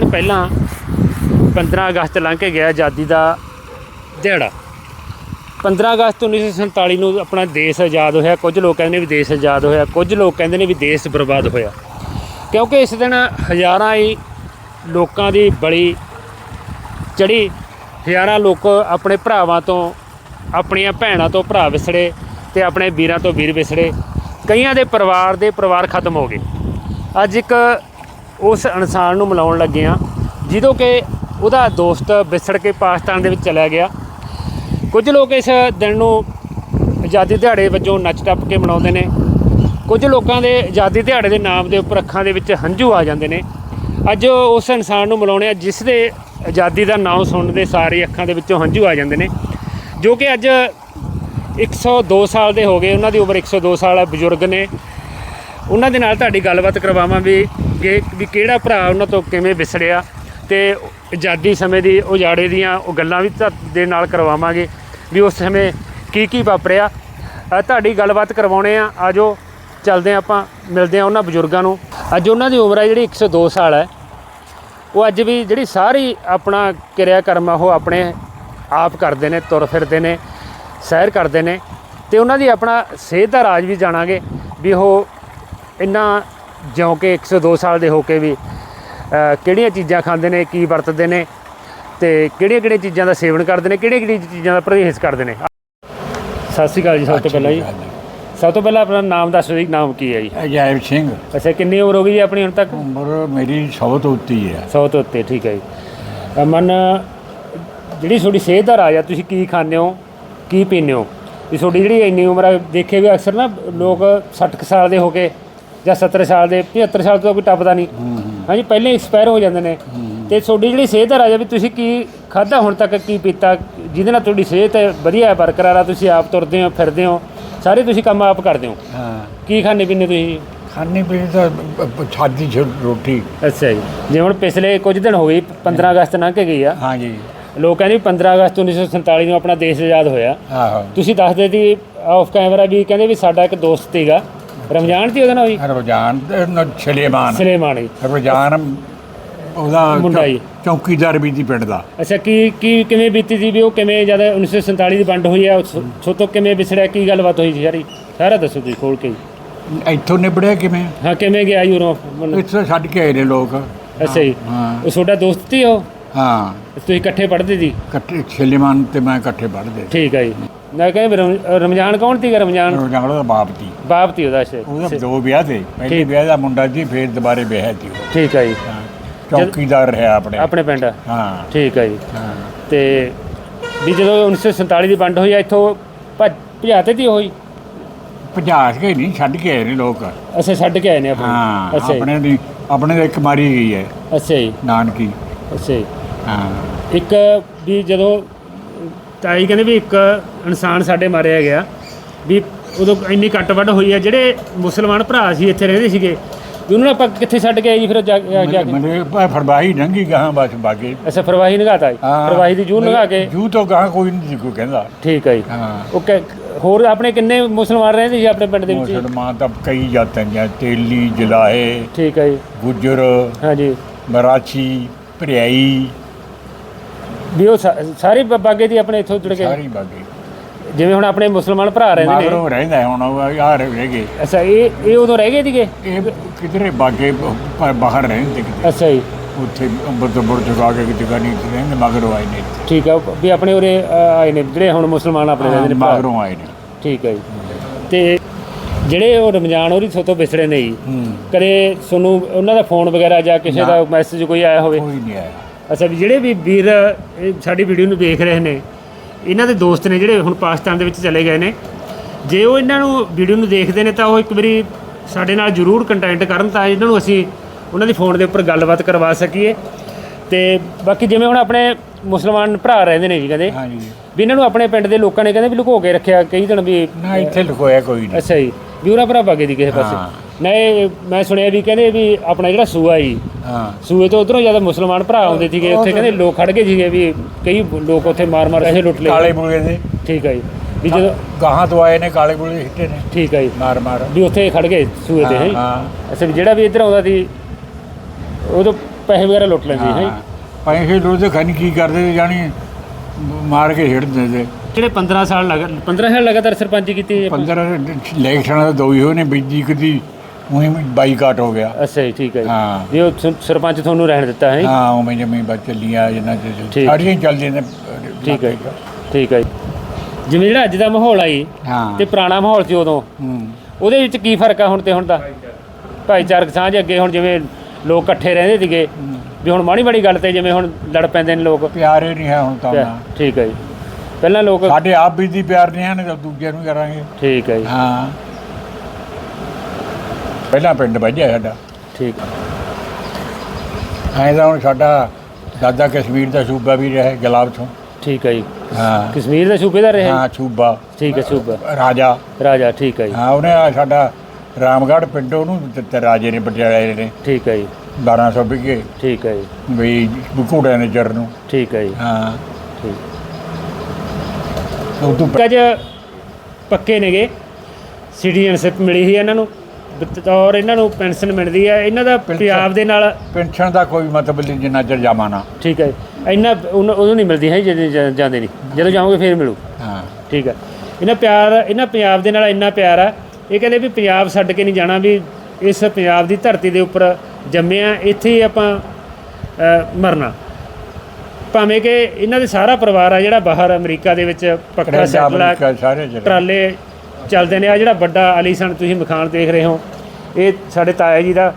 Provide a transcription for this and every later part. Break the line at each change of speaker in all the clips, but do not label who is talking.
ਦਿਨ ਪਹਿਲਾਂ 15 ਅਗਸਤ ਲੰਘ ਕੇ ਗਿਆ ਆਜ਼ਾਦੀ ਦਾ ਦਿਹਾੜਾ। 15 ਅਗਸਤ 1947 ਨੂੰ ਆਪਣਾ ਦੇਸ਼ ਆਜ਼ਾਦ ਹੋਇਆ। ਕੁਝ ਲੋਕ ਕਹਿੰਦੇ ਨੇ ਵੀ ਦੇਸ਼ ਆਜ਼ਾਦ ਹੋਇਆ, ਕੁਝ ਲੋਕ ਕਹਿੰਦੇ ਨੇ ਵੀ ਦੇਸ਼ ਬਰਬਾਦ ਹੋਇਆ। ਕਿਉਂਕਿ ਇਸ ਦਿਨ ਹਜ਼ਾਰਾਂ ਹੀ ਲੋਕਾਂ ਦੀ ਬਲੀ ਚੜੀ ਹਜ਼ਾਰਾਂ ਲੋਕ ਆਪਣੇ ਭਰਾਵਾਂ ਤੋਂ, ਆਪਣੀਆਂ ਭੈਣਾਂ ਤੋਂ ਭਰਾ ਵਿਛੜੇ ਤੇ ਆਪਣੇ ਵੀਰਾਂ ਤੋਂ ਵੀਰ ਵਿਛੜੇ। ਕਈਆਂ ਦੇ ਪਰਿਵਾਰ ਦੇ ਪਰਿਵਾਰ ਖਤਮ ਹੋ ਗਏ। ਅੱਜ ਇੱਕ ਉਸ ਇਨਸਾਨ ਨੂੰ ਮਿਲਾਉਣ ਲੱਗੇ ਆ ਜਦੋਂ ਕਿ ਉਹਦਾ ਦੋਸਤ ਵਿਛੜ ਕੇ ਪਾਕਿਸਤਾਨ ਦੇ ਵਿੱਚ ਚਲਾ ਗਿਆ। ਕੁਝ ਲੋਕ ਇਸ ਦਿਨ ਨੂੰ ਆਜ਼ਾਦੀ ਦਿਹਾੜੇ ਵਜੋਂ ਨੱਚ ਟੱਪ ਕੇ ਮਨਾਉਂਦੇ ਨੇ। ਕੁਝ ਲੋਕਾਂ ਦੇ ਆਜ਼ਾਦੀ ਦਿਹਾੜੇ ਦੇ ਨਾਮ ਦੇ ਉੱਪਰ ਅੱਖਾਂ ਦੇ ਵਿੱਚ ਹੰਝੂ ਆ ਜਾਂਦੇ ਨੇ। ਅੱਜ ਉਸ ਇਨਸਾਨ ਨੂੰ ਮਿਲਾਉਣੇ ਆ, ਜਿਸ ਦੇ ਆਜ਼ਾਦੀ ਦਾ ਨਾਮ ਸੁਣਦੇ ਸਾਰੇ ਅੱਖਾਂ ਦੇ ਵਿੱਚੋਂ ਹੰਝੂ ਆ ਜਾਂਦੇ ਨੇ। ਜੋ ਕਿ ਅੱਜ 102 ਸਾਲ ਦੇ ਹੋ ਗਏ, ਉਹਨਾਂ ਦੀ ਉਮਰ 102 ਸਾਲ ਹੈ ਬਜ਼ੁਰਗ ਨੇ। ਉਹਨਾਂ ਦੇ ਨਾਲ ਤੁਹਾਡੀ ਗੱਲਬਾਤ ਕਰਵਾਵਾਂ ਵੀ ਕਿ ਵੀ ਕਿਹੜਾ ਭਰਾ ਉਹਨਾਂ ਤੋਂ ਕਿਵੇਂ ਵਿਛੜਿਆ ਤੇ ਆਜ਼ਾਦੀ ਸਮੇਂ ਦੀ ਉਜਾੜੇ ਦੀਆਂ ਉਹ ਗੱਲਾਂ ਵੀ ਤੁਹਾ- ਦੇ ਨਾਲ ਕਰਵਾਵਾਂਗੇ ਵੀ ਉਸ ਸਮੇਂ ਕੀ ਕੀ ਵਾਪਰਿਆ। ਤੁਹਾਡੀ ਗੱਲਬਾਤ ਕਰਵਾਉਣੇ ਆ। ਆਜੋ, ਚੱਲਦੇ ਹਾਂ ਆਪਾਂ, ਮਿਲਦੇ ਆ ਉਹਨਾਂ ਬਜ਼ੁਰਗਾਂ ਨੂੰ। ਅੱਜ ਉਹਨਾਂ ਦੀ ਉਮਰ ਹੈ ਜਿਹੜੀ 102 ਸਾਲ ਹੈ। ਉਹ ਅੱਜ ਵੀ ਜਿਹੜੀ ਸਾਰੀ ਆਪਣਾ ਕਿਰਿਆ ਕਰਮ ਆ, ਉਹ ਆਪਣੇ ਆਪ ਕਰਦੇ ਨੇ, ਤੁਰ ਫਿਰਦੇ ਨੇ, ਸੈਰ ਕਰਦੇ ਨੇ। ਤੇ ਉਹਨਾਂ ਦੀ ਆਪਣਾ ਸਿਹਤ ਦਾ ਰਾਜ ਵੀ ਜਾਣਾਂਗੇ ਵੀ ਉਹ ਇੰਨਾ ਜਿਉਂ ਕਿ 102 ਸਾਲ ਦੇ ਹੋ ਕੇ ਵੀ ਕਿਹੜੀਆਂ ਚੀਜ਼ਾਂ ਖਾਂਦੇ ਨੇ ਕੀ ਵਰਤਦੇ ਨੇ ਤੇ ਕਿਹੜੀਆਂ ਕਿਹੜੀਆਂ ਚੀਜ਼ਾਂ ਦਾ ਸੇਵਨ ਕਰਦੇ ਨੇ ਕਿਹੜੀਆਂ ਕਿਹੜੀਆਂ ਚੀਜ਼ਾਂ ਦਾ ਪਰਹੇਜ਼ ਕਰਦੇ ਨੇ? ਸਤਿ ਸ਼੍ਰੀ ਅਕਾਲ ਜੀ ਸਭ ਤੋਂ ਪਹਿਲਾਂ ਜੀ। ਸਭ ਤੋਂ ਪਹਿਲਾਂ ਆਪਣਾ ਨਾਮ ਦੱਸੋ ਜੀ ਨਾਮ ਕੀ ਹੈ ਜੀ?
ਅਜੈਬ ਸਿੰਘ।
ਅੱਛਾ ਕਿੰਨੀ ਉਮਰ ਹੋ ਗਈ ਜੀ ਆਪਣੀ ਹੁਣ ਤੱਕ?
ਉਮਰ ਮੇਰੀ 100 ਤੋਂ ਉੱਤੀ ਹੈ।
100 ਤੋਂ ਉੱਤੇ ਠੀਕ ਹੈ ਜੀ। ਅਮਨ ਜਿਹੜੀ ਤੁਹਾਡੀ ਸਿਹਤ ਦਾ ਰਾਜ ਆ ਤੁਸੀਂ ਕੀ ਖਾਂਦੇ ਹੋ ਕੀ ਪੀਂਦੇ ਹੋ? ਵੀ ਤੁਹਾਡੀ ਜਿਹੜੀ ਇੰਨੀ ਉਮਰ ਆ ਦੇਖੇ ਵੀ ਅਕਸਰ ਨਾ ਲੋਕ 60 ਕੁ ਸਾਲ ਦੇ ਹੋ ਕੇ ਜਾਂ 70 ਸਾਲ ਦੇ 75 ਸਾਲ ਤੋਂ ਕੋਈ ਟੱਪਦਾ ਨਹੀਂ। ਹਾਂਜੀ ਪਹਿਲੇ ਐਕਸਪਾਇਰ ਹੋ ਜਾਂਦੇ ਨੇ। ਤੇ ਤੁਹਾਡੀ ਜਿਹੜੀ ਸਿਹਤ ਰਾਜ ਵੀ ਤੁਸੀਂ ਕੀ ਖਾਧਾ ਹੁਣ ਤੱਕ ਕੀ ਪੀਤਾ? ਜਿਹਦੇ ਨਾਲ ਤੁਹਾਡੀ ਸਿਹਤ ਵਧੀਆ ਹੈ ਬਰਕਰਾਰ ਆ ਤੁਸੀਂ ਆਪ ਤੁਰਦੇ ਹੋ ਫਿਰਦੇ ਹੋ ਸਾਰੇ ਤੁਸੀਂ ਕੰਮ ਆਪ ਕਰਦੇ ਹੋ।
ਹਾਂ।
ਕੀ ਖਾਂਦੇ ਪੀਂਦੇ ਤੁਸੀਂ?
ਖਾਣੀ ਪੀਣੀ ਤਾਂ ਬ- ਬ- ਸਾਦੀ ਛ- ਰੋਟੀ।
ਅੱਛਾ ਜੀ। ਜਿਵੇਂ ਹੁਣ ਪਿਛਲੇ ਕੁਝ ਦਿਨ ਹੋ ਗਏ 15 ਅਗਸਤ ਲੰਘ ਕੇ ਗਈ ਆ।
ਹਾਂ ਜੀ।
ਲੋਕ ਕਹਿੰਦੇ ਵੀ 15 ਅਗਸਤ 1947 ਨੂੰ ਆਪਣਾ ਦੇਸ਼ ਆਜ਼ਾਦ ਹੋਇਆ।
ਆਹੋ।
ਤੁਸੀਂ ਦੱਸਦੇ ਸੀ ਆਫ ਕੈਮਰਾ ਵੀ ਕਹਿੰਦੇ ਵੀ ਸਾਡਾ ਇੱਕ ਦੋਸਤ ਸੀਗਾ ਰਮਜ਼ਾਨ ਸੀ ਉਹਦਾ ਨਾਮ ਜੀ
ਰਮਜ਼ਾਨ ਨ- ਸਲੇਮਾਨ।
ਸੁਲੇਮਾਨ ਜੀ।
ਰਮਜ਼ਾਨ ਉਹਦਾ
ਮੁੰਡਾ ਜੀ।
ਚੌਕੀਦਾਰ ਵੀ ਦੀ ਪਿੰਡ ਦਾ।
ਅੱਛਾ ਕੀ ਕੀ ਕਿਵੇਂ ਬੀਤੀ ਸੀ ਵੀ ਉਹ ਕਿਵੇਂ ਜਦ 1947 ਦੀ ਵੰਡ ਹੋਈ ਆ ਸੋ ਤੋਂ ਕਿਵੇਂ ਵਿਛੜਿਆ? ਕੀ ਗੱਲਬਾਤ ਹੋਈ ਸੀ ਸਾਰੀ? ਸਾਰਾ ਦੱਸੋ ਤੁਸੀਂ ਖੋਲ ਕੇ ਜੀ।
ਇੱਥੋਂ ਨਿਬੜਿਆ ਕਿਵੇਂ?
ਹਾਂ ਕਿਵੇਂ ਗਿਆ ਜੀ ਉਰੋਂ?
ਇੱਥੋਂ ਛੱਡ ਕੇ ਆਏ ਨੇ ਲੋਕ।
ਅੱਛਾ ਜੀ।
ਹਾਂ।
ਉਹ ਤੁਹਾਡਾ ਦੋਸਤ ਸੀ ਉਹ?
ਹਾਂ।
ਤੁਸੀਂ ਇਕੱਠੇ ਪੜ੍ਹਦੇ ਸੀ?
ਇਕੱਠੇ ਸਲੇਮਾਨ ਤੇ ਮੈਂ ਇਕੱਠੇ ਪੜ੍ਹਦੇ
ਠੀਕ ਹੈ ਜੀ। ਮੈਂ ਕਹਿੰਦਾ ਰਮਜ਼ਾਨ ਕੌਣ ਸੀਗਾ ਰਮਜ਼ਾਨ?
ਰਮਜ਼ਾਨ ਦਾ ਬਾਪ ਦੀ
ਬਾਪ ਸੀ ਉਹਦਾ ਅੱਛਾ।
ਉਹਦਾ ਦੋ ਵਿਆਹ ਤੇ ਪਹਿਲੇ। ਵਿਆਹ ਦਾ ਮੁੰਡਾ ਸੀ ਫਿਰ ਦੁਬਾਰੇ ਵਿਆਹ ਸੀ
ਠੀਕ ਹੈ ਜੀ।
ਚੌਕੀਦਾਰ ਰਿਹਾ ਆਪਣੇ।
ਆਪਣੇ ਪਿੰਡ।
ਹਾਂ।
ਠੀਕ ਹੈ ਜੀ।
ਹਾਂ।
ਤੇ ਵੀ ਜਦੋਂ 1947 ਦੀ ਵੰਡ ਹੋਈ ਇੱਥੋਂ ਭੱਜ ਭਜਾਤੇ ਤੀ ਹੋਈ
ਭਜਾ ਕੇ ਨਹੀਂ ਛੱਡ ਕੇ ਆਏ ਨੇ ਲੋਕ।
ਅੱਛਾ ਛੱਡ ਕੇ ਆਏ ਨੇ ਆਪਣੇ।
ਹਾਂ
ਜੀ।
ਆਪਣੇ ਦੀ ਆਪਣੇ ਦੇ ਇੱਕ ਮਾਰੀ ਗਈ ਹੈ।
ਅੱਛਾ ਜੀ।
ਨਾਨਕੀ।
ਅੱਛਾ ਜੀ।
ਹਾਂ।
ਇੱਕ ਵੀ ਜਦੋਂ ਤਾਈ ਕਹਿੰਦੇ ਵੀ ਇੱਕ ਇਨਸਾਨ ਸਾਡੇ ਮਾਰਿਆ ਗਿਆ ਵੀ ਉਦੋਂ ਇੰਨੀ ਕੱਟ ਵੱਢ ਹੋਈ ਆ ਜਿਹੜੇ ਮੁਸਲਮਾਨ ਭਰਾ ਸੀ ਇੱਥੇ ਰਹਿੰਦੇ ਸੀਗੇ ਵੀ ਉਹਨਾਂ ਨੂੰ ਆਪਾਂ ਕਿੱਥੇ ਛੱਡ ਕੇ ਆਏ ਜੀ ਫਿਰ ਜਾ ਜਾ- ਜਾ ਕੇ
ਮੇਰੇ ਫਰਵਾਹੀ ਨੰਗੀ ਗਾਂ ਬਸ ਬਾਗੇ
ਅੱਛਾ ਫਰਵਾਹੀ ਨਗਾਤਾ ਜੀ? ਫਰਵਾਹੀ ਦੀ ਜੂਨ ਨਗਾ ਕੇ?
ਜੂ ਤੋਂ ਗਾਂ ਕੋਈ ਨਹੀਂ ਕੋਈ ਕਹਿੰਦਾ।
ਠੀਕ ਹੈ ਜੀ।
ਹਾਂ।
ਉਹ ਕਿ- ਹੋਰ ਆਪਣੇ ਕਿੰਨੇ ਮੁਸਲਮਾਨ ਰਹਿੰਦੇ ਸੀ ਆਪਣੇ ਪਿੰਡ ਦੇ ਵਿੱਚ? ਜੀ?
ਮੁਸਲਮਾਨ ਤਾਂ ਕਈ ਜਾਤਾਂ ਦੀਆਂ ਤੇਲੀ ਜਲਾਹੇ
ਠੀਕ ਹੈ ਜੀ।
ਗੁੱਜਰ
ਹਾਂਜੀ
ਮਰਾਠੀ ਭਰਿਆਈ
ਵੀ ਉਹ ਸਾ- ਸਾਰੇ ਬ- ਬਾਗੇ ਦੀ ਆਪਣੇ ਇੱਥੋਂ ਜੁੜ ਕੇ
ਸਾਰੀ ਬਾਗੇ।
ਜਿਵੇਂ ਹੁਣ ਆਪਣੇ ਮੁਸਲਮਾਨ ਭਰਾ ਰਹਿੰਦੇ ਨੇ।
ਮਗਰੋਂ ਰਹਿੰਦਾ ਹੁਣ ਉਹ ਆ ਰਹਿ ਗਏ।
ਅੱਛਾ ਇਹ ਇਹ ਉਦੋਂ ਰਹਿ ਗਏ ਸੀਗੇ?
ਇਹ ਕਿਧਰੇ ਬਾਗੇ ਬ- ਬਾਹਰ ਰਹਿੰਦੇ ਕਿਤੇ।
ਅੱਛਾ ਜੀ।
ਉੱਥੇ ਬੁਰ ਚੁਕਾ ਕੇ ਕਿਤੇ ਗਾਣੀ ਰਹਿੰਦੇ ਮਗਰੋਂ ਆਏ ਨੇ ਇੱਥੇ।
ਠੀਕ ਆ ਵੀ ਆਪਣੇ ਉਰੇ ਅ, ਆਏ ਨੇ ਜਿਹੜੇ ਹੁਣ ਮੁਸਲਮਾਨ ਆਪਣੇ ਰਹਿੰਦੇ ਨੇ ਭਰਾ।
ਮਗਰੋਂ ਆਏ ਨੇ।
ਠੀਕ ਹੈ ਜੀ। ਤੇ ਜਿਹੜੇ ਉਹ ਰਮਜ਼ਾਨ ਉਹਦੀ ਸੋਤੋਂ ਵਿਛੜੇ ਨੇ ਜੀ।
ਹੂੰ।
ਕਦੇ ਤੁਹਾਨੂੰ ਉਹਨਾਂ ਦਾ ਫੋਨ ਵਗੈਰਾ ਜਾਂ ਕਿਸੇ ਦਾ ਮੈਸੇਜ ਕੋਈ ਆਇਆ ਹੋਵੇ?
ਕੋਈ ਨਹੀਂ ਆਇਆ।
ਅੱਛਾ ਵੀ ਜਿਹੜੇ ਵੀ ਵੀਰ ਇਹ ਸਾਡੀ ਵੀਡੀਓ ਨੂੰ ਦੇਖ ਰਹੇ ਨੇ ਇਹਨਾਂ ਦੇ ਦੋਸਤ ਨੇ ਜਿਹੜੇ ਹੁਣ ਪਾਕਿਸਤਾਨ ਦੇ ਵਿੱਚ ਚਲੇ ਗਏ ਨੇ ਜੇ ਉਹ ਇਹਨਾਂ ਨੂੰ ਵੀਡੀਓ ਨੂੰ ਦੇਖਦੇ ਨੇ ਤਾਂ ਉਹ ਇੱਕ ਵਾਰੀ ਸਾਡੇ ਨਾਲ ਜਰੂਰ ਕੰਟੈਕਟ ਕਰਨ ਤਾਂ ਇਹਨਾਂ ਨੂੰ ਅਸੀਂ ਉਹਨਾਂ ਦੀ ਫੋਨ ਦੇ ਉੱਪਰ ਗੱਲਬਾਤ ਕਰਵਾ ਸਕੀਏ। ਤੇ ਬਾਕੀ ਜਿਵੇਂ ਹੁਣ ਆਪਣੇ ਮੁਸਲਮਾਨ ਭਰਾ ਰਹਿੰਦੇ ਨੇ ਜੀ ਕਹਿੰਦੇ
ਹਾਂਜੀ।
ਵੀ ਇਹਨਾਂ ਨੂੰ ਆਪਣੇ ਪਿੰਡ ਦੇ ਲੋਕਾਂ ਨੇ ਕਹਿੰਦੇ ਵੀ ਲੁਕੋ ਕੇ ਰੱਖਿਆ ਕਈ ਦਿਨ ਵੀ
ਨਾ ਇੱਥੇ ਲੁਕੋਇਆ ਕੋਈ ਨਹੀਂ।
ਅੱਛਾ ਜੀ ਵੀ ਉਹਨਾਂ ਭਰਾ ਬਾਗੇ ਦੀ ਕਿਸੇ। ਪਾਸੇ। ਨਹੀਂ ਮੈਂ ਸੁਣਿਆ ਵੀ ਕਹਿੰਦੇ ਵੀ ਆਪਣਾ ਜਿਹੜਾ ਸੂਆ ਜੀ
ਹਾਂ।
ਸੂਏ ਤੋਂ ਉਧਰੋਂ ਜ਼ਿਆਦਾ ਮੁਸਲਮਾਨ ਭਰਾ ਆਉਂਦੇ ਸੀਗੇ ਉੱਥੇ ਕਹਿੰਦੇ ਲੋਕ ਖੜ ਗਏ ਸੀਗੇ ਵੀ ਕਈ ਲੋਕ ਉੱਥੇ ਮਾਰ ਮਾਰ ਪੈਸੇ ਲੁੱਟ
ਕਾਲੇ
ਲਏ
ਬੁਲੇ ਦੇ
ਠੀਕ ਹੈ ਜੀ। ਵੀ ਜਦੋਂ
ਗਾਹਾਂ ਤੋਂ ਆਏ ਨੇ ਕਾਲੇ ਬੁਲੇ ਹਿੱਟੇ ਨੇ।
ਠੀਕ ਹੈ ਜੀ।
ਮਾਰ ਮਾਰ।
ਵੀ ਉੱਥੇ ਖੜ ਗਏ ਸੂਏ ਤੇ ਹੈ
ਹਾਂ
ਅੱਛਾ ਵੀ ਜਿਹੜਾ ਵੀ ਇੱਧਰ ਆਉਂਦਾ ਸੀ ਉਦੋਂ ਪੈਸੇ ਵਗੈਰਾ ਲੁੱਟ ਲੈਂਦੇ ਹੈ
ਪੈਸੇ ਲੋਦੇ ਖਾਨੀ ਕੀ ਕਰਦੇ ਤੇ ਜਾਣੀ ਮਾਰ ਕੇ ਛੱਡ ਦਿੰਦੇ
ਜਿਹੜੇ 15 ਸਾਲ ਲਗਾ 15 ਸਾਲ ਲਗਾਤਾਰ ਸਰਪੰਚੀ ਕੀਤੀ ਹੈ।
15 ਇਲੈਕਸ਼ਨਾਂ ਦਾ ਦੋ ਹੀ ਹੋਏ ਨੇ ਬੀਜੀ ਕਦੀ ਉਹੀ ਬਾਈਕਾਟ ਹੋ ਗਿਆ।
ਅੱਛਾ ਜੀ ਠੀਕ ਹੈ ਜੀ।
ਹਾਂ।
ਉਹ ਸ- ਸਰਪੰਚ ਤੁਹਾਨੂੰ ਰਹਿਣ ਦਿੱਤਾ ਹੈ
ਹਾਂ ਉਵੇਂ ਜਮੀ ਬਚ ਚੱਲੀਆਂ ਜਿੰਨਾ ਚ
ਠੀਕ।
ਸਾਰੀਆਂ ਹੀ ਚੱਲਦੀਆਂ ਨੇ
ਠੀਕ ਹੈ ਜੀ, ਠੀਕ ਹੈ ਜੀ। ਜਿਵੇਂ ਜਿਹੜਾ ਅੱਜ ਦਾ ਮਾਹੌਲ ਆਈ
ਹਾਂ।
ਤੇ ਪੁਰਾਣਾ ਮਾਹੌਲ ਸੀ ਉਦੋਂ
ਹੂੰ।
ਉਹਦੇ ਵਿੱਚ ਕੀ ਫ਼ਰਕ ਆ ਹੁਣ ਤੇ ਹੁਣ ਦਾ? ਭਾਈਚਾਰਕ ਸਾਂਝ ਅੱਗੇ ਹੁਣ ਜਿਵੇਂ ਲੋਕ ਇਕੱਠੇ ਰਹਿੰਦੇ ਸੀਗੇ ਵੀ ਹੁਣ ਮਾੜੀ ਮਾੜੀ ਗੱਲ ਤੇ ਜਿਵੇਂ ਹੁਣ ਲੜ ਪੈਂਦੇ ਨੇ ਲੋਕ।
ਪਿਆਰ ਹੀ ਨਹੀਂ ਹੈ ਹੁਣ ਤਾਂ ਨਾ।
ਠੀਕ ਹੈ ਜੀ। ਪਹਿਲਾਂ ਲੋਕ
ਸਾਡੇ ਆਪ ਵੀ ਦੀ ਪਿਆਰ ਨਹੀਂ ਹਨ ਤਾਂ ਦੂਜਿਆਂ ਨੂੰ ਕਰਾਂਗੇ।
ਠੀਕ ਹੈ ਜੀ।
ਹਾਂ। ਪਹਿਲਾਂ ਪਿੰਡ ਵੱਜਿਆ ਸਾਡਾ।
ਠੀਕ।
ਐਂ ਤਾਂ ਹੁਣ ਸਾਡਾ ਦਾਦਾ ਕਸ਼ਮੀਰ ਦਾ ਸੂਬਾ ਵੀ ਰਿਹਾ ਗੁਲਾਬ ਤੋਂ।
ਠੀਕ ਹੈ ਜੀ।
ਹਾਂ।
ਕਸ਼ਮੀਰ ਦਾ ਸੂਬੇਦਾਰ ਰਿਹਾ?
ਹਾਂ ਸੂਬਾ।
ਠੀਕ ਹੈ ਸੂਬਾ।
ਰਾਜਾ।
ਰਾਜਾ ਠੀਕ ਹੈ ਜੀ।
ਹਾਂ ਉਹਨੇ ਆਹ ਸਾਡਾ ਰਾਮਗੜ੍ਹ ਪਿੰਡ ਉਹਨੂੰ ਦਿੱਤਾ ਰਾਜੇ ਨੇ ਪਟਿਆਲੇ ਨੇ।
ਠੀਕ ਹੈ ਜੀ।
1200 ਵਿਗੇ
ਠੀਕ ਹੈ ਜੀ।
ਵੀ ਘੋੜਿਆਂ ਦੇ ਚਰਨ ਨੂੰ।
ਠੀਕ ਹੈ ਜੀ।
ਹਾਂ।
ਠੀਕ।
ਉਹ ਤੋਂ
ਕੱਜ ਪੱਕੇ ਨੇਗੇ। ਸਿਟੀਜ਼ਨਸ਼ਿਪ ਮਿਲੀ ਸੀ ਇਹਨਾਂ ਨੂੰ। ਬਤੌਰ ਇਹਨਾਂ ਨੂੰ ਪੈਨਸ਼ਨ ਮਿਲਦੀ ਹੈ। ਇਹਨਾਂ ਦਾ ਪੰਜਾਬ ਦੇ ਨਾਲ
ਪੈਨਸ਼ਨ ਦਾ ਕੋਈ ਮਤਲਬ ਨਹੀਂ ਜਿੰਨਾ ਚਿਰ ਜਮਾ ਨਾ।
ਠੀਕ ਹੈ ਇੰਨਾ ਉਨ- ਉਦੋਂ ਨਹੀਂ ਮਿਲਦੀ ਹੈ ਜਦੋਂ ਜਾਂਦੇ ਨਹੀਂ। ਜਦੋਂ ਜਾਓਗੇ ਫੇਰ ਮਿਲੂ।
ਹਾਂ।
ਠੀਕ ਹੈ। ਇਹਨਾਂ ਪਿਆਰ ਇਹਨਾਂ ਪੰਜਾਬ ਦੇ ਨਾਲ ਇੰਨਾ ਪਿਆਰ ਆ। ਇਹ ਕਹਿੰਦੇ ਵੀ ਪੰਜਾਬ ਛੱਡ ਕੇ ਨਹੀਂ ਜਾਣਾ ਵੀ ਇਸ ਪੰਜਾਬ ਦੀ ਧਰਤੀ ਦੇ ਉੱਪਰ ਜੰਮਿਆ ਇੱਥੇ ਹੀ ਆਪਾਂ ਮਰਨਾ। ਭਾਵੇਂ ਕਿ ਇਹਨਾਂ ਦੇ ਸਾਰਾ ਪਰਿਵਾਰ ਆ ਜਿਹੜਾ ਬਾਹਰ ਅਮਰੀਕਾ ਦੇ ਵਿੱਚ ਪੱਕਾ ਸੈਟਲ ਆ। ਟਰਾਲੇ ਚੱਲਦੇ ਨੇ। ਆ ਜਿਹੜਾ ਵੱਡਾ ਆਲੀਸ਼ਾਨ ਤੁਸੀਂ ਮਕਾਨ ਦੇਖ ਰਹੇ ਹੋ ਇਹ ਸਾਡੇ ਤਾਇਆ ਜੀ ਦਾ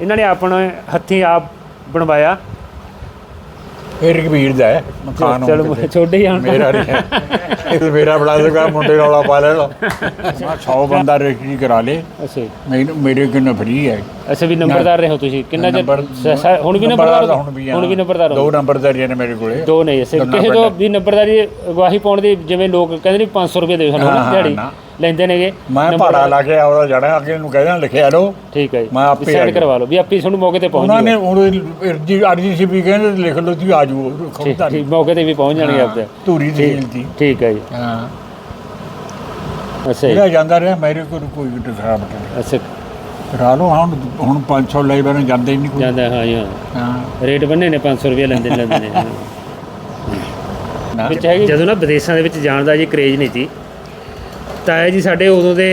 ਇਹਨਾਂ ਨੇ ਆਪਣੇ ਹੱਥੀਂ ਆਪ ਬਣਵਾਇਆ।
ਇਹ ਰਘਵੀਰ ਦਾ ਹੈ। ਮਕਾਨ
ਚਲੋ। ਛੋਡੇ ਹਣ
ਮੇਰਾ ਨਹੀਂ ਹੈ। ਇਹ ਤਾਂ ਮੇਰਾ ਬਣਾ ਦੇਗਾ ਮੁੰਡੇ ਰੌਲਾ ਪਾ ਲੈਣਾ। ਮੈਂ 100 ਬੰਦਾ ਰਜਿਸਟਰੀ ਕਰਾ ਲੇ।
ਅੱਛਾ।
ਮੈਨੂੰ ਮੇਰੇ ਕਿੰਨਾ ਫਰੀ ਹੈ।
ਅੱਛਾ ਵੀ ਨੰਬਰਦਾਰ ਰਹੇ ਹੋ ਤੁਸੀਂ। ਕਿੰਨਾ ਚਿਰ ਹੁਣ ਵੀ
ਨੰਬਰਦਾਰ ਹੁਣ ਵੀ
ਨੰਬਰਦਾਰ
ਦੋ ਨੰਬਰਦਾਰੀਆਂ ਨੇ ਮੇਰੇ ਕੋਲੇ।
ਦੋ ਨਹੀਂ ਐਸੇ ਕਿਸੇ ਤੋਂ। ਵੀ ਨੰਬਰਦਾਰੀ ਅਗਵਾਹੀ ਪਾਉਣ ਦੀ ਜਿਵੇਂ ਲੋਕ ਕਹਿੰਦੇ ਨੇ 500 ਰੁਪਏ ਦੇ ਸਾਨੂੰ ਦਿਹਾੜੀ। ਲੈਂਦੇ ਨੇਗੇ।
ਮੈਂ ਭਾੜਾ ਲਾ ਕੇ ਆਉਦਾ ਜਾਣਾ ਅੱਗੇ ਨੂੰ ਕਹਿ ਲਿਖਿਆ ਲਓ।
ਠੀਕ ਹੈ ਜੀ।
ਮੈਂ ਆਪੇ ਜਾਊਂ।
ਕਰਵਾ ਲਓ। ਵੀ ਆਪੇ ਤੁਹਾਨੂੰ ਮੌਕੇ ਤੇ ਪਹੁੰਚ
ਉਹਨਾਂ ਨੇ ਅਰਜੀ ਸੀ ਵੀ ਕਹਿੰਦੇ ਲਿਖ ਲਓ ਤੁਸੀਂ ਆ ਜਾਓ।
ਠੀਕ ਮੌਕੇ ਤੇ ਵੀ ਪਹੁੰਚ ਜਾਣਗੇ ਆਪਦੇ।
ਧੂਰੀ ਦੀ
ਠੀਕ
ਸੀ
ਠੀਕ ਹੈ ਜੀ।
ਹਾਂ।
ਅੱਛਾ ਜੀ।
ਜਾਂਦਾ ਰਿਹਾ ਮੇਰੇ ਕੋਲ ਕੋਈ ਗਿੱਟ ਖਰਾਬ ਨਹੀਂ।
ਅੱਛਾ।
ਕਰਾ ਲਓ ਹੁਣ ਹੁਣ 500 ਲਈ ਬਣ ਜਾਂਦੇ ਹੀ ਨਹੀਂ ਕੋਈ।
ਜਾਂਦਾ ਹਾਂ ਜੀ ਹਾਂ। ਰੇਟ ਬੰਨੇ ਨੇ 500 ਰੁਪਏ ਲੈਂਦੇ ਨੇ ਲੈਂਦੇ। ਨਾ। ਵਿੱਚ ਹੈਗੀ ਜਦੋਂ ਨਾ ਵਿਦੇਸ਼ਾਂ ਦੇ ਵਿੱਚ ਜਾਣ ਦਾ ਜੀ ਕਰੇਜ ਨਹੀਂ ਸੀ ਤਾਇਆ ਜੀ ਸਾਡੇ ਉਦੋਂ ਦੇ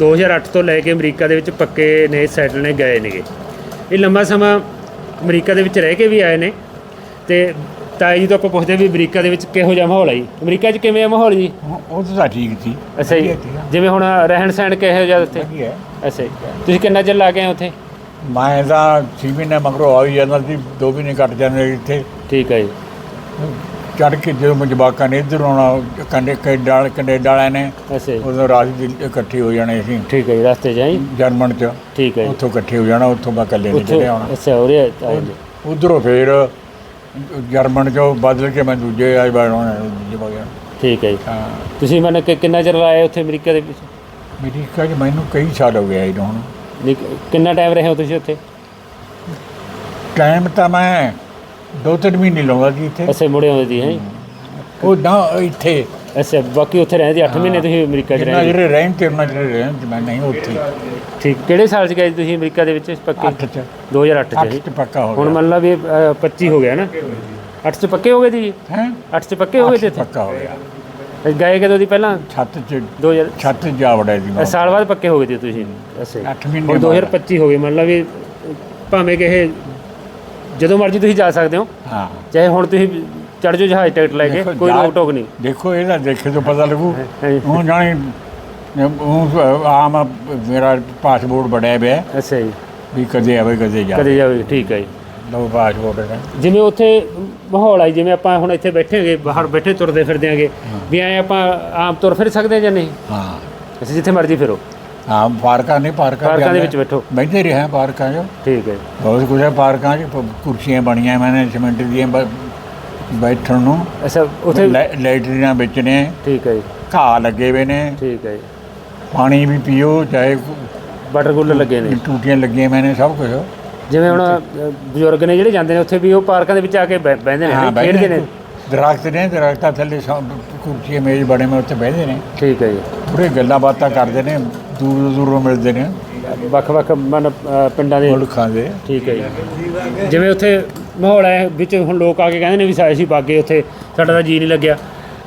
2008 ਤੋਂ ਲੈ ਕੇ ਅਮਰੀਕਾ ਦੇ ਵਿੱਚ ਪੱਕੇ ਨੇ ਸੈਟਲ ਨੇ ਗਏ ਨੇਗੇ। ਇਹ ਲੰਮਾ ਸਮਾਂ ਅਮਰੀਕਾ ਦੇ ਵਿੱਚ ਰਹਿ ਕੇ ਵੀ ਆਏ ਨੇ ਤੇ ਤਾਇਆ ਜੀ ਤੋਂ ਆਪਾਂ ਪੁੱਛਦੇ ਵੀ ਅਮਰੀਕਾ ਦੇ ਵਿੱਚ ਕਿਹੋ ਜਿਹਾ ਮਾਹੌਲ ਹੈ ਜੀ? ਅਮਰੀਕਾ 'ਚ ਕਿਵੇਂ ਆ ਮਾਹੌਲ ਜੀ?
ਉਹ ਤਾਂ ਠੀਕ ਸੀ।
ਅੱਛਾ ਜੀ। ਜਿਵੇਂ ਹੁਣ ਰਹਿਣ ਸਹਿਣ ਕਿਹੋ ਜਿਹਾ ਉੱਥੇ?
ਵਧੀਆ।
ਅੱਛਾ ਜੀ। ਤੁਸੀਂ ਕਿੰਨਾ ਚਿਰ ਲਾ ਕੇ ਆਏ ਉੱਥੇ?
ਮੈਂ ਤਾਂ ਛੇ ਮਹੀਨੇ ਮਗਰੋਂ ਆ ਹੀ ਜਾਂਦਾ ਸੀ ਦੋ ਮਹੀਨੇ ਕੱਟ ਜਾਂਦੇ ਇੱਥੇ।
ਠੀਕ ਹੈ ਜੀ।
ਚੜ ਕੇ ਜਦੋਂ ਮਜਬਾਕਾਂ ਨੇ ਇੱਧਰ ਆਉਣਾ ਕੰਡੇ ਕੈਨੇਡਾ ਕੈਨੇਡਾ ਵਾਲਿਆਂ ਨੇ
ਅੱਛਾ ਜੀ।
ਉਦੋਂ ਰਾਜ ਦੀ ਇਕੱਠੇ ਹੋ ਜਾਣੇ ਸੀ।
ਠੀਕ ਹੈ ਜੀ ਰਸਤੇ ਆਈ?
ਜਰਮਨ ਚ।
ਠੀਕ ਹੈ ਜੀ।
ਉੱਥੋਂ ਇਕੱਠੇ ਹੋ ਜਾਣਾ ਉੱਥੋਂ ਮੈਂ ਇਕੱਲੇ ਨਹੀਂ ਚੜਿਆ ਆਉਣਾ।
ਅੱਛਾ ਉਰੇ ਆਏ ਨੇ
ਉਧਰੋਂ ਫੇਰ ਜਰਮਨ ਚੋਂ ਬਦਲ ਕੇ ਮੈਂ ਦੂਜੇ ਆਈ ਬਾਣਾ ਦੂਜੇ ਵਗਿਆ
ਠੀਕ ਹੈ ਜੀ।
ਹਾਂ।
ਤੁਸੀਂ ਮਨ ਕਿੰਨਾ ਚਿਰ ਲਾਏ ਉੱਥੇ ਅਮਰੀਕਾ ਦੇ ਵਿੱਚ?
ਅਮਰੀਕਾ 'ਚ ਮੈਨੂੰ ਕਈ ਸਾਲ ਹੋ ਗਏ ਇਹਨੂੰ ਹੁਣ।
ਨਹੀਂ, ਕਿੰਨਾ ਟਾਈਮ ਰਹੇ ਹੋ ਤੁਸੀਂ ਉੱਥੇ?
ਟਾਈਮ ਤਾਂ ਮੈਂ ਦੋ ਤਿੰਨ ਮਹੀਨੇ ਲਾਉਂਦਾ ਸੀ ਇੱਥੇ।
ਅੱਛਾ ਮੁੜੇ ਆਉਂਦੇ ਸੀ ਹੈ?
ਉਹ ਨਾ ਇੱਥੇ।
ਅੱਛਾ ਬਾਕੀ ਉੱਥੇ ਰਹਿੰਦੇ 8 ਮਹੀਨੇ ਤੁਸੀਂ ਅਮਰੀਕਾ 'ਚ
ਜਿੰਨਾ
ਰਹਿੰਦੇ?
ਜਿਹੜੇ ਰਹਿਣ ਤੇ ਉਹਨਾਂ ਜਿਹੜੇ ਰਹਿਣ ਤੇ ਮੈਂ ਨਹੀਂ ਉੱਥੇ।
ਠੀਕ ਕਿਹੜੇ ਸਾਲ 'ਚ ਗਏ ਸੀ ਤੁਸੀਂ ਅਮਰੀਕਾ ਦੇ ਵਿੱਚ? ਪੱਕੇ?
ਅੱਠ ਚ।
2008 'ਚ ਜੀ
ਚ ਪੱਕਾ ਹੋ
ਹੁਣ
ਗਿਆ।
ਮੰਨ ਲਾ ਵੀ ਅ, 25 ਹੋ ਗਿਆ ਨਾ? 8 'ਚ ਪੱਕੇ ਹੋ ਗਏ ਜੀ
ਹੈ?
8 'ਚ ਪੱਕੇ ਹੋ ਗਏ ਸੀ
ਪੱਕਾ ਹੋ ਗਿਆ।
ਗਏ ਕਦੋਂ ਦੀ ਪਹਿਲਾਂ?
ਛੱਤ ਚ।
2000
ਛੱਤ ਜਾ ਵੜਿਆ ਸੀ ਮੈਂ।
ਸਾਲ ਬਾਅਦ ਪੱਕੇ ਹੋ ਗਏ ਸੀ ਤੁਸੀਂ? ਅੱਛਾ। ਜੀ।
ਅੱਠ ਮਹੀਨੇ
ਹੁਣ
ਬਾਅਦ।
2025 ਹੋ ਗਏ ਮੰਨ ਲਾ ਵੀ ਭਾਵੇਂ ਕਿ ਇਹ ਜਦੋਂ ਮਰਜ਼ੀ ਤੁਸੀਂ ਜਾ ਸਕਦੇ ਹੋ।
ਹਾਂ।
ਚਾਹੇ ਹੁਣ ਤੁਸੀਂ ਚੜ ਜਾਓ ਜਹਾਜ਼ ਟਿਕਟ ਲੈ ਕੇ
ਦੇਖੋ,
ਕੋਈ
ਜਾ-
ਰੋਕ ਟੋਕ ਨਹੀਂ।
ਦੇਖੋ ਇਹਦਾ ਦੇਖੇ ਤੋਂ ਪਤਾ ਲੱਗੂ।
ਹਾਂਜੀ।
ਉਹ ਜਾਣੀ ਉਹ ਆਮ ਮੇਰਾ ਪਾਸਪੋਰਟ ਬੜਿਆ ਪਿਆ।
ਅੱਛਾ ਜੀ।
ਵੀ ਕਦੇ ਆਵੇ ਕਦੇ ਜਾ
ਕਦੇ ਜਾਓਗੇ ਠੀਕ ਹੈ ਜੀ।
ਲਓ ਪਾਸਪੋਰਟ
ਜਿਵੇਂ ਉੱਥੇ ਮਾਹੌਲ ਆ ਜੀ, ਜਿਵੇਂ ਆਪਾਂ ਹੁਣ ਇੱਥੇ ਬੈਠੇ ਹੈਗੇ ਬਾਹਰ ਬੈਠੇ ਤੁਰਦੇ ਫਿਰਦੇ ਆਂਗੇ ਵੀ ਐ ਆਪਾਂ ਆਮ ਤੁਰ ਫਿਰ ਸਕਦੇ ਹਾਂ ਜਾਂ ਨਹੀਂ?
ਹਾਂ।
ਅਸੀਂ ਜਿੱਥੇ ਮਰਜ਼ੀ ਫਿਰੋ।
ਹਾਂ ਪਾਰਕਾਂ ਨਹੀਂ ਪਾਰਕਾਂ
ਪਾਰਕਾਂ ਦੇ। ਵਿੱਚ ਬੈਠੋ।
ਬੈਠੇ ਰਿਹਾ ਪਾਰਕਾਂ 'ਚ।
ਠੀਕ ਹੈ।
ਬਹੁਤ ਕੁਝ ਹੈ ਪਾਰਕਾਂ 'ਚ? ਕੁਰਸੀਆਂ ਬਣੀਆਂ ਮੈਨੇ ਸੀਮੈਂਟ ਦੀਆਂ ਬੈਠਣ ਨੂੰ।
ਅੱਛਾ ਉੱਥੇ
ਲੈਟਰੀਨਾਂ ਵਿੱਚ ਨੇ
ਠੀਕ ਹੈ
ਘਾਹ ਲੱਗੇ ਹੋਏ ਨੇ।
ਠੀਕ ਹੈ
ਪਾਣੀ ਵੀ ਪੀਓ ਚਾਹੇ
ਵਾਟਰ ਕੂਲਰ ਲੱਗੇ ਨੇ।
ਟੂਟੀਆਂ ਲੱਗੀਆਂ ਹੋਈਆਂ ਨੇ ਸਭ ਕੁਝ
ਜਿਵੇਂ ਹੁਣ ਬਜ਼ੁਰਗ ਨੇ ਜਿਹੜੇ ਜਾਂਦੇ ਨੇ ਉੱਥੇ ਵੀ ਉਹ ਪਾਰਕਾਂ ਦੇ ਵਿੱਚ ਆ ਕੇ ਬਹਿੰਦੇ ਨੇ ਖੇਡਦੇ ਨੇ।
ਦਰਖਤ ਨੇ ਦਰਖਤਾਂ ਥੱਲੇ ਕੁਰਸੀਆਂ ਮੇਜ਼ ਬੜੇ ਮੈਂ ਉੱਥੇ ਬਹਿੰਦੇ ਨੇ।
ਠੀਕ ਹੈ ਜੀ।
ਪੂਰੇ ਗੱਲਾਂ ਬਾਤਾਂ ਕਰਦੇ ਨੇ। ਦੂਰ ਦੂਰੋਂ ਮਿਲਦੇ ਨੇ।
ਵੱਖ ਵੱਖ ਮਨ ਪਿੰਡਾਂ ਦੇ।
ਮੁਲਕਾਂ ਦੇ।
ਠੀਕ ਹੈ ਜੀ। ਜਿਵੇਂ ਉੱਥੇ ਮਾਹੌਲ ਹੈ ਵਿੱਚ ਹੁਣ ਲੋਕ ਆ ਕੇ ਕਹਿੰਦੇ ਨੇ ਵੀ ਸਾ- ਅਸੀਂ ਬਾਗੇ ਉੱਥੇ ਸਾਡਾ ਤਾਂ ਜੀ ਨਹੀਂ ਲੱਗਿਆ।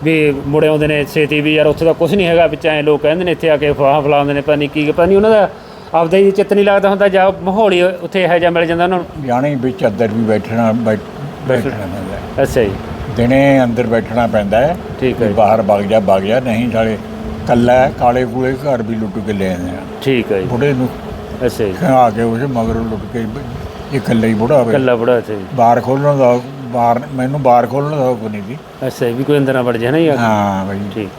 ਵੀ ਮੁੜੇ ਆਉਂਦੇ ਨੇ ਛੇਤੀ ਵੀ ਯਾਰ ਉੱਥੇ ਤਾਂ ਕੁਝ ਨਹੀਂ ਹੈਗਾ ਵਿੱਚ ਐ ਲੋਕ ਕਹਿੰਦੇ ਨੇ ਇੱਥੇ ਆ ਕੇ ਫਾਹ ਫਲਾਉਂਦੇ ਨੇ ਪਤਾ ਨਹੀਂ ਕੀ ਪਤਾ ਨਹੀਂ ਉਹਨਾਂ ਦਾ ਆਪਦਾ ਹੀ ਚਿੱਤ ਨਹੀਂ ਲੱਗਦਾ ਹੁੰਦਾ ਜਾਂ ਮਾਹੌਲ ਹੀ ਉੱਥੇ ਇਹੋ ਜਿਹਾ ਮਿਲ ਜਾਂਦਾ ਉਹਨਾਂ ਨੂੰ।
ਜਾਣੀ ਵਿੱਚ ਅੰਦਰ ਵੀ ਬੈਠਣਾ ਬੈਠ- ਬੈਠਣਾ। ਪੈਂਦਾ।
ਅੱਛਾ ਜੀ।
ਦਿਨੇ ਅੰਦਰ ਬੈਠਣਾ ਪੈਂਦਾ ਹੈ
ਠੀਕ ਹੈ
ਬਾਹਰ ਵਗ ਜਾ ਵਗ ਜਾ ਨਹੀਂ ਸਾਲੇ ਕੱਲਾ ਹੈ, ਕਾਲੇ ਕੂਲੇ ਘਰ ਵੀ ਲੁੱਟ ਕੇ ਲੈ ਆਉਂਦੇ ਆ।
ਠੀਕ ਹੈ ਜੀ।
ਬੁੜੇ ਨੂੰ
ਅੱਛਾ ਜੀ।
ਆ ਕੇ ਉਹਦੇ ਮਗਰੋਂ ਲੁੱਟ ਕੇ ਇਹ ਇਕੱਲਾ ਹੀ ਬੁੜਾ ਹੋਵੇ।
ਕੱਲਾ ਬੜਾ ਅੱਛਾ ਜੀ।
ਬਾਹਰ ਖੋਲਣ ਦਾ ਬਾਹਰ ਮੈਨੂੰ ਬਾਹਰ ਖੋਲਣ ਦਾ ਹੁਕਮ ਨਹੀਂ ਸੀ।
ਅੱਛਾ ਜੀ, ਵੀ ਕੋਈ ਅੰਦਰ ਨਾ ਵੜ ਜਾਏ ਨਾ ਆ ਕੇ।
ਹਾਂ ਬਈ।
ਠੀਕ।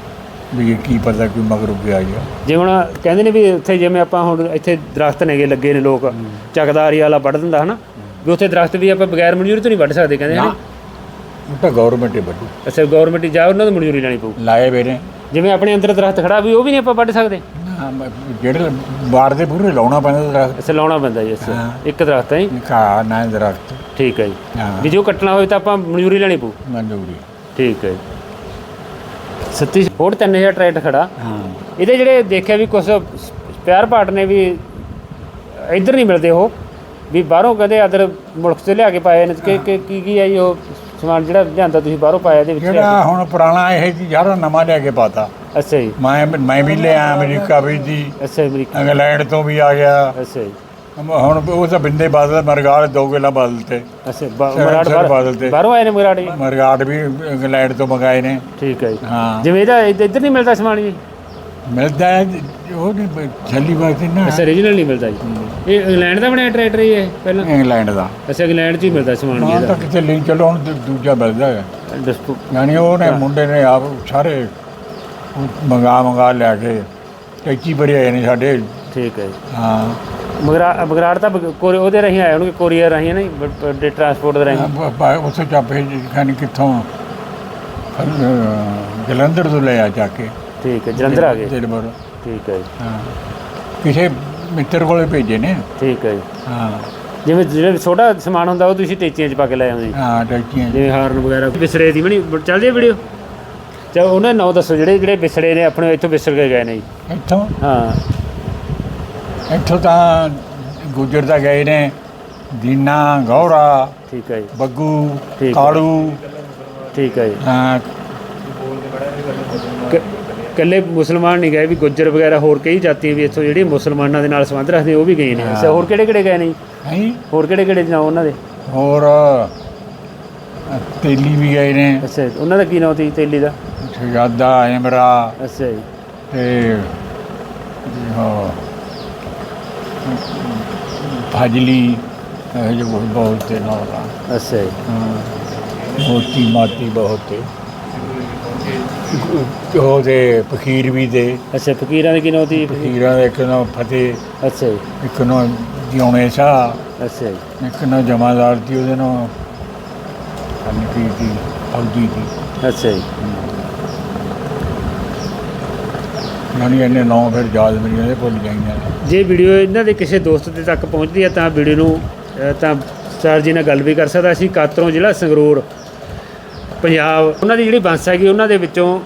ਵੀ ਇਹ ਕੀ ਪਤਾ ਕੋਈ ਮਗਰੋਂ ਗਿਆ ਗਿਆ
ਜੇ ਹੁਣ ਕਹਿੰਦੇ ਨੇ ਵੀ ਉੱਥੇ ਜਿਵੇਂ ਆਪਾਂ ਹੁਣ ਇੱਥੇ ਦਰਖਤ ਨੇਗੇ ਲੱਗੇ ਨੇ ਲੋਕ ਚੱਕਦਾਰੀ ਵਾਲਾ ਵੱਢ ਦਿੰਦਾ ਹਨਾ? ਵੀ ਉੱਥੇ ਦਰਖਤ ਵੀ ਆਪਾਂ ਬਗੈਰ ਮਨਜ਼ੂਰੀ ਤੋਂ ਨਹੀਂ ਵੱਢ ਸਕਦੇ ਕਹਿੰਦੇ ਹਨਾ?
ਉਹ ਤਾਂ ਗਵਰਨਮੈਂਟ ਹੀ ਵੱਡੂ
ਅੱਛਾ ਗਵਰਨਮੈਂਟ ਜਾ ਉਹਨਾਂ ਤੋਂ ਮਨਜ਼ੂਰੀ ਲੈਣੀ ਪਊ।
ਲਾਏ ਵੇ ਨੇ।
ਜਿਵੇਂ ਆਪਣੇ ਅੰਦਰ ਦਰਖਤ ਖੜਾ ਵੀ ਉਹ ਵੀ ਨਹੀਂ ਆਪਾਂ ਵੱਢ ਸਕਦੇ।
ਮ- ਜਿਹੜੇ ਬਾਹਰ ਦੇ ਪੂਰੇ ਲਾਉਣਾ ਪੈਂਦਾ ਦਰਖਤ।
ਅੱਛਾ ਲਾਉਣਾ ਪੈਂਦਾ ਜੀ
ਹਾਂ।
ਇੱਕ ਦਰਖਤ ਹੈ ਜੀ?
ਨਾ ਦਰਖਤ।
ਠੀਕ ਹੈ ਜੀ।
ਹਾਂ।
ਵੀ ਜੋ ਕੱਟਣਾ ਹੋਵੇ ਤਾਂ ਆਪਾਂ ਮਨਜ਼ੂਰੀ ਲੈਣੀ ਪਊ।
ਮਨਜ਼ੂਰੀ।
ਠੀਕ ਹੈ ਜੀ। ਸੱਤੀ ਹੋਰ 3000 ਟਰੈਕਟ ਖੜਾ।
ਹਾਂ।
ਇਹਦੇ ਜਿਹੜੇ ਦੇਖਿਆ ਵੀ ਕੁਝ ਸਪੇਅਰ ਪਾਰਟ ਨੇ ਵੀ ਇੱਧਰ ਨਹੀਂ ਮਿਲਦੇ ਉਹ। ਵੀ ਬਾਹਰੋਂ ਕਦੇ ਅਦਰ ਮੁਲਕ ਤੋਂ ਲਿਆ ਕੇ ਪਾਏ ਨੇ। ਕਿ ਕਿ- ਕੀ ਕੀ ਹੈ ਜੀ ਉਹ ਸਮਾਨ ਜਿਹੜਾ ਲਿਆਂਦਾ ਤੁਸੀਂ ਬਾਹਰੋਂ ਪਾਇਆ ਇਹਦੇ ਵਿੱਚ
ਜਿਹੜਾ ਹੁਣ ਪੁਰਾਣਾ ਇਹ ਜੀ ਯਾਰ ਨਵਾਂ ਲਿਆ ਕੇ ਪਾਤਾ?
ਅੱਛਾ ਜੀ।
ਮੈਂ ਮੈਂ ਵੀ ਲਿਆ ਅਮਰੀਕਾ ਵੀ ਦੀ।
ਅੱਛਾ ਜੀ, ਅਮਰੀਕਾ
ਇੰਗਲੈਂਡ ਤੋਂ ਵੀ ਆ ਗਿਆ।
ਅੱਛਾ ਜੀ।
ਹੁਣ ਉਹ ਤਾਂ ਬਿੰਦੇ ਬਾਦਲ ਮਰਗਾੜ ਦੋ ਗੱਲਾਂ ਬਦਲਤੇ।
ਅੱਛਾ ਬਾ-
ਸਿਰ-
ਮਰਾੜ
ਸਿਰ
ਬਾਹਰ-
ਬਾਦਲ ਤੇ।
ਬਾਹਰੋਂ ਆਏ ਨੇ ਮਰਾੜ ਜੀ?
ਮਰਗਾੜ ਵੀ ਇੰਗਲੈਂਡ ਤੋਂ ਮੰਗਾਏ ਨੇ।
ਠੀਕ ਹੈ ਜੀ।
ਹਾਂ।
ਜਿਵੇਂ ਇਹਦਾ ਇੱਧ- ਇੱਧਰ ਨਹੀਂ ਮਿਲਦਾ ਸਮਾਨ ਜੀ?
ਮਿਲਦਾ ਹੈ ਜੀ, ਉਹ ਨਹੀਂ ਛੱਲੀ ਬਾਤ ਨਾ।
ਅੱਛਾ ਰੀਜਨਲ ਨਹੀਂ ਮਿਲਦਾ ਜੀ। ਇਹ ਇੰਗਲੈਂਡ ਦਾ ਬਣਿਆ ਟਰੈਕਟਰ ਹੀ ਇਹ ਪਹਿਲਾਂ?
ਇੰਗਲੈਂਡ ਦਾ।
ਅੱਛਾ ਇੰਗਲੈਂਡ 'ਚ ਹੀ ਮਿਲਦਾ ਸਮਾਨ ਜੀ
ਹਾਂ ਤਾਂ
ਇਹਦਾ
ਕਿਤੇ ਲਈ ਚਲੋ ਹੁਣ ਦੂ- ਦੂਜਾ ਮਿਲਦਾ ਹੈ।
ਡਿਸਪੋ
ਯਾਨੀ ਉਹ ਨੇ ਮੁੰਡੇ ਨੇ ਆਪ ਸਾਰੇ ਮੰਗਾ ਮੰਗਾ ਲਿਆ ਕੇ ਟੈਚੀ ਭਰੇ ਆਏ ਨੇ ਸਾਡੇ।
ਠੀਕ ਹੈ ਜੀ।
ਹਾਂ।
ਮਗਰਾ ਮਗਰਾੜ ਤਾਂ ਬਗ- ਕੋਰੀ- ਉਹਦੇ ਰਾਹੀਂ ਆਏ ਹੋਣਗੇ ਕੋਰੀਅਰ ਰਾਹੀਂ ਨਹੀਂ ਵੱਡੇ ਟਰਾਂਸਪੋਰਟ ਦੇ ਰਾਹੀਂ।
ਉਸੇ ਚਾਪੇ ਖਾਨੀ ਕਿੱਥੋਂ ਅਹ, ਜਲੰਧਰ ਤੋਂ ਲਿਆ ਜਾ ਕੇ।
ਠੀਕ ਹੈ ਜਲੰਧਰ ਆ ਗਏ?
ਦਿਲਬਰ
ਠੀਕ ਹੈ ਜੀ।
ਹਾਂ। ਕਿਸੇ ਮਿੱਤਰ ਕੋਲੇ ਭੇਜੇ ਨੇ।
ਠੀਕ ਹੈ ਜੀ।
ਹਾਂ।
ਜਿਵੇਂ ਜਿਹੜਾ ਛੋਟਾ ਸਮਾਨ ਹੁੰਦਾ ਉਹ ਤੁਸੀਂ ਟੇਚੀਆਂ 'ਚ ਪਾ ਕੇ ਲੈ ਆਉਂਦੇ
ਹਾਂ ਟੈਚੀਆਂ
ਜਿਵੇਂ ਹਾਰਨ ਵਗੈਰਾ ਵਿਸਰੇ ਦੀ ਬਣੀ ਚੱਲ ਜੇ ਵੀਡੀਓ ਚਲ ਉਹਨਾਂ ਨਾਂ ਦੱਸੋ ਜਿਹੜੇ ਜਿਹੜੇ ਵਿਸਰੇ ਨੇ ਆਪਣੇ ਇੱਥੋਂ ਵਿਸਰ ਕੇ ਗਏ ਨੇ ਜੀ।
ਇੱਥੋਂ?
ਹਾਂ।
ਇੱਥੋਂ ਤਾਂ ਗੁੱਜਰ ਤਾਂ ਗਏ ਨੇ ਦੀਨਾ ਗੌਰਾ
ਠੀਕ ਹੈ ਜੀ।
ਬੱਗੂ। ਕਾਲੂ।
ਠੀਕ ਹੈ ਜੀ।
ਹਾਂ।
ਇਕੱਲੇ ਮੁਸਲਮਾਨ ਨਹੀਂ ਗਏ ਵੀ ਗੁੱਜਰ ਵਗੈਰਾ ਹੋਰ ਕਈ ਜਾਤੀ ਵੀ ਇੱਥੋਂ ਜਿਹੜੀ ਮੁਸਲਮਾਨਾਂ ਦੇ ਨਾਲ ਸੰਬੰਧ ਰੱਖਦੇ ਉਹ ਵੀ ਗਏ ਨੇ। ਅੱਛਾ ਹੋਰ ਕਿਹੜੇ ਕਿਹੜੇ ਗਏ ਨੇ ਜੀ?
ਹੈ?
ਹੋਰ ਕਿਹੜੇ ਕਿਹੜੇ ਨਾਂ ਉਹਨਾਂ ਦੇ?
ਹੋਰ ਅ, ਤੇਲੀ ਵੀ ਗਏ ਨੇ।
ਅੱਛਾ ਜੀ, ਉਹਨਾਂ ਦਾ ਕੀ ਨਾਮ ਸੀ ਤੇਲੀ ਦਾ?
ਸ਼ਹਜ਼ਾਦਾ ਇਮਰਾ
ਅੱਛਾ ਜੀ।
ਤੇ ਉਹ ਫਜਲੀ ਇਹ ਜੋ ਬਹੁਤ- ਤੇ ਦਾ
ਅੱਛਾ ਜੀ।
ਹਾਂ ਮੋਤੀ ਮਾਤੀ ਬਹੁਤ ਤੇ। ਉਹ ਤੇ ਫਕੀਰ ਵੀ ਦੇ
ਅੱਛਾ ਫਕੀਰਾਂ ਦੇ ਕੀ ਨਾਮ ਸੀ?
ਫਕੀਰਾਂ ਦੇ ਇੱਕ ਨਾ ਫਤਿਹ
ਅੱਛਾ ਜੀ।
ਇੱਕ ਨਾ ਜਿਉਣੇ ਸ਼ਾਹ
ਅੱਛਾ ਜੀ।
ਇੱਕ ਨਾ ਜਮਾਦਾਰ ਸੀ ਉਹਦੇ ਨਾਲ ਕੰਨ ਕੀ ਸੀ ਫੌਜੀ ਸੀ।
ਅੱਛਾ ਜੀ।
ਯਾਨੀ ਇਹਨੇ ਨੌ ਫਿਰ ਯਾਦ ਮੇਰੀਆਂ ਦੇ ਭੁੱਲ ਗਈਆਂ
ਜੇ ਵੀਡੀਓ ਇਹਨਾਂ ਦੇ ਕਿਸੇ ਦੋਸਤ ਦੇ ਤੱਕ ਪਹੁੰਚਦੀ ਹੈ ਤਾਂ ਵੀਡੀਓ ਨੂੰ ਅ, ਤਾਂ ਸਰ ਜੀ ਨਾਲ ਗੱਲ ਵੀ ਕਰ ਸਕਦਾ। ਅਸੀਂ ਕਾਤਰੋਂ ਜ਼ਿਲ੍ਹਾ ਸੰਗਰੂਰ ਪੰਜਾਬ, ਉਹਨਾਂ ਦੀ ਜਿਹੜੀ ਬੰਸ ਹੈਗੀ, ਉਹਨਾਂ ਦੇ ਵਿੱਚੋਂ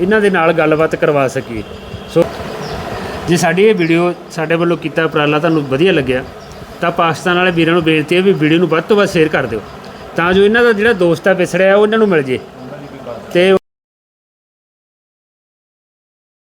ਇਹਨਾਂ ਦੇ ਨਾਲ ਗੱਲਬਾਤ ਕਰਵਾ ਸਕੀਏ ਸੋ, ਜੇ ਸਾਡੀ ਇਹ ਵੀਡੀਓ ਸਾਡੇ ਵੱਲੋਂ ਕੀਤਾ ਉਪਰਾਲਾ ਤੁਹਾਨੂੰ ਵਧੀਆ ਲੱਗਿਆ, ਤਾਂ ਪਾਕਿਸਤਾਨ ਵਾਲੇ ਵੀਰਾਂ ਨੂੰ ਬੇਨਤੀ ਹੈ ਵੀ ਵੀਡੀਓ ਨੂੰ ਵੱਧ ਤੋਂ ਵੱਧ ਸ਼ੇਅਰ ਕਰ ਦਿਓ। ਤਾਂ ਜੋ ਇਹਨਾਂ ਦਾ ਜਿਹੜਾ ਦੋਸਤ ਆ ਵਿਛੜਿਆ ਉਹ ਇਹਨਾਂ ਨੂੰ ਮਿਲ ਜੇ। ਤੇ